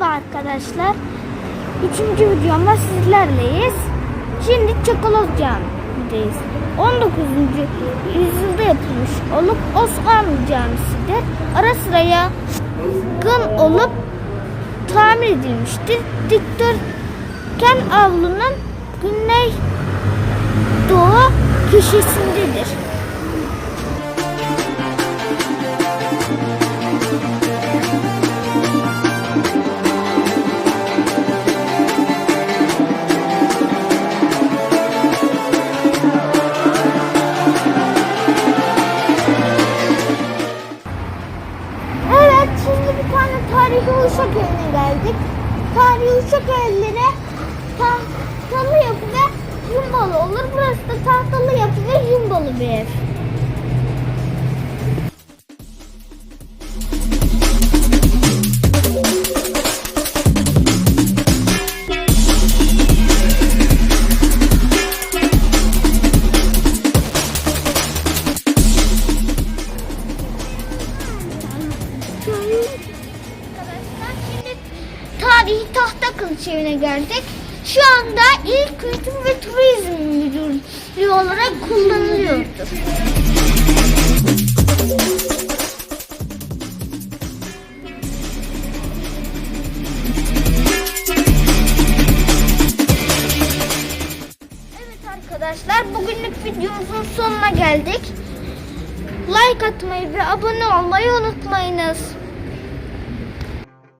Merhaba arkadaşlar. Üçüncü videomda sizlerleyiz. Şimdi Çakaloz Camii'deyiz. 19. yüzyılda yapılmış olup Osmanlı Camisi'dir. Ara sıra yangın olup tamir edilmiştir. Dikdörtgen avlunun güney doğu köşesindedir. Uşak evine geldik. Tarihi uşak evlere tahtalı yapı ve jumbalı olur. Burası da tahtalı yapı ve jumbalı bir ev. Arkadaşlar şimdi tarihi tahta kılıç evine geldik. Şu anda il kültür ve turizm müdürlüğü olarak kullanılıyordu. Evet arkadaşlar bugünlük videomuzun sonuna geldik. Like atmayı ve abone olmayı unutmayınız.